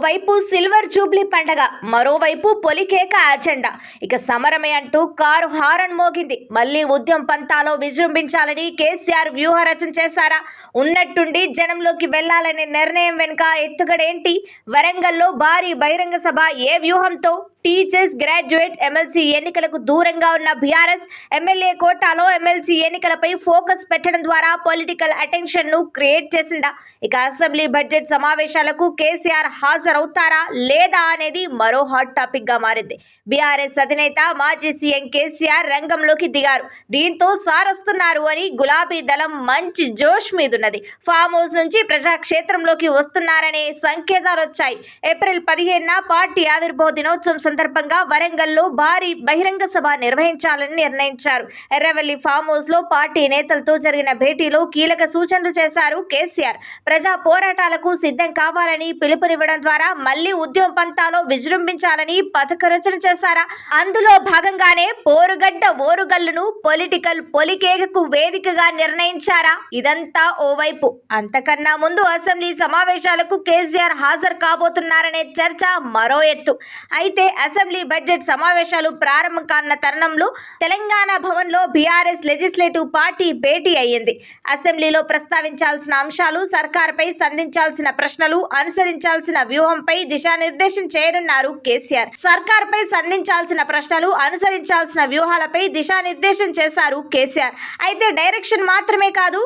ఓవైపు silver Jubilee పండగ మరోవైపు పొలికేక అజెండా. ఇక సమరమే అంటూ కారు హారన్ మోగింది. మళ్ళీ ఉద్యమ పంతాలో విజృంభించాలని కేసీఆర్ వ్యూహ రచన చేశారా? ఉన్నట్టుండి జనంలోకి వెళ్ళాలనే నిర్ణయం వెనుక ఎత్తుగడేంటి? వరంగల్లో భారీ బహిరంగ సభ ఏ వ్యూహంతో? టీచర్స్ గ్రాడ్యుయేట్ ఎమ్మెల్సీ ఎన్నికలకు దూరంగా ఉన్న బీఆర్ఎస్ ఎమ్మెల్యే కోటాలో ఎమ్మెల్సీ ఎన్నికలపై ఫోకస్ పెట్టడం ద్వారా పొలిటికల్ అటెన్షన్ను క్రియేట్ చేసిందా? ఇక అసెంబ్లీ బడ్జెట్ సమావేశాలకు కేసీఆర్ హాజరవుతారా లేదా అనేది మరో హాట్ టాపిక్గా మారింది. బీఆర్ఎస్ అధినేత మాజీ సీఎం కేసీఆర్ రంగంలోకి దిగారు. దీంతో సారొస్తున్నారు అని గులాబీ దళం మంచి జోష్ మీదున్నది. ఫామ్ హౌస్ నుంచి ప్రజాక్షేత్రంలోకి వస్తున్నారనే సంకేతాలు వచ్చాయి ఏప్రిల్ పదిహేనున పార్టీ ఆవిర్భావ దినోత్సవం సందర్భంగా వరంగల్లో భారీ బహిరంగ సభ నిర్వహించాలని నిర్ణయించారు. ఎర్రవెల్లి ఫామ్ హౌస్లో పార్టీ నేతలతో జరిగిన భేటీలో కీలక సూచనలు చేశారు కేసీఆర్. ప్రజా పోరాటాలకు సిద్ధం కావాలని పిలుపునివ్వడం ద్వారా మళ్ళీ ఉద్యమ పంతాలో విజృంభించాలని పథక రచన చేశారా? అందులో భాగంగానే పోరుగడ్డ ఓరుగల్లును పొలిటికల్ పొలికేగకు వేదికగా నిర్ణయించారా? ఇదంతా ఓవైపు. అంతకన్నా ముందు అసెంబ్లీ సమావేశాలకు కేసీఆర్ హాజరు కాబోతున్నారనే చర్చ మరో ఎత్తు. అయితే అసెంబ్లీ బడ్జెట్ సమావేశాలు ప్రారంభం కానున్న తరుణంలో తెలంగాణ భవన్లో బీఆర్ఎస్ లెజిస్లేటివ్ పార్టీ భేటీ అయ్యింది. అసెంబ్లీలో ప్రస్తావించాల్సిన అంశాలు సర్కార్పై సంధించాల్సిన ప్రశ్నలు అనుసరించాల్సిన వ్యూహంపై దిశానిర్దేశం చేయనున్నారు కేసీఆర్. సర్కార్పై సంధించాల్సిన ప్రశ్నలు అనుసరించాల్సిన వ్యూహాలపై దిశానిర్దేశం చేశారు కేసీఆర్. అయితే డైరెక్షన్ మాత్రమే కాదు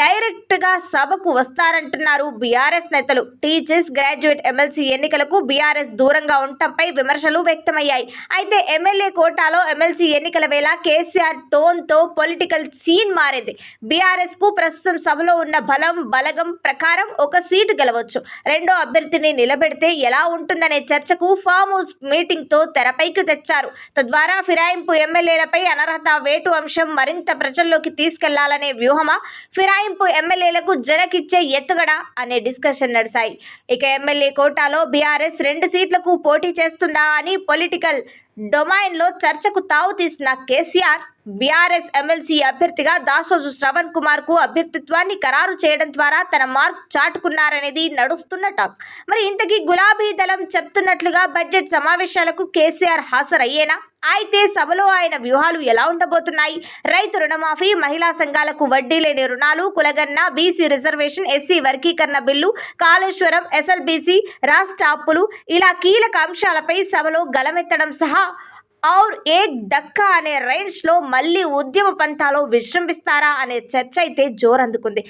డైరెక్ట్గా సభకు వస్తారంటున్నారు బీఆర్ఎస్ నేతలు. టీచర్స్ గ్రాడ్యుయేట్ ఎమ్మెల్సీ ఎన్నికలకు బీఆర్ఎస్ దూరంగా ఉండటంపై విమర్శలు వ్యక్తమయ్యాయి. అయితే ఎమ్మెల్యే కోటాలో ఎమ్మెల్సీ ఎన్నికల వేళ కేసీఆర్ టోన్తో పొలిటికల్ సీన్ మారింది. బీఆర్ఎస్కు ప్రస్తుతం సభలో ఉన్న బలం బలగం ప్రకారం ఒక సీటు గెలవచ్చు. రెండో అభ్యర్థిని నిలబెడితే ఎలా ఉంటుందనే చర్చకు ఫామ్ హౌస్ మీటింగ్తో తెరపైకి తెచ్చారు. తద్వారా ఫిరాయింపు ఎమ్మెల్యేలపై అనర్హత వేటు అంశం మరింత ప్రజల్లోకి తీసుకెళ్ళాలనే వ్యూహమా? ఫిరాయింపు ఎమ్మెల్యేలకు జనకిచ్చే ఎత్తుగడ? అనే డిస్కషన్ నడిచాయి ఇక ఎమ్మెల్యే కోటాలో బీఆర్ఎస్ రెండు సీట్లకు పోటీ చేస్తుందా అని అని పొలిటికల్ డొమైన్లో చర్చకు తావు తీసిన కేసీఆర్ బీఆర్ఎస్ ఎమ్మెల్సీ అభ్యర్థిగా దాసోజు శ్రవణ్ కుమార్కు అభ్యర్థిత్వాన్ని ఖరారు చేయడం ద్వారా తన మార్క్ చాటుకున్నారనేది నడుస్తున్న టాక్. మరి ఇంతకీ గులాబీ దళం చెప్తున్నట్లుగా బడ్జెట్ సమావేశాలకు కేసీఆర్ హాజరయ్యేనా? అయితే సభలో ఆయన వ్యూహాలు ఎలా ఉండబోతున్నాయి? రైతు రుణమాఫీ మహిళా సంఘాలకు వడ్డీ లేని రుణాలు కులగన్న బీసీ రిజర్వేషన్ ఎస్సీ వర్గీకరణ బిల్లు కాళేశ్వరం ఎస్ఎల్బీసీ రాష్ట్ర అప్పులు ఇలా కీలక అంశాలపై సభలో గలమెత్తడం సహా ఔర్ ఏక్ దక్కా అనే రేంజ్లో మళ్ళీ ఉద్యమ పంథాలో విజృంభిస్తారా అనే చర్చ అయితే జోరందుకుంది.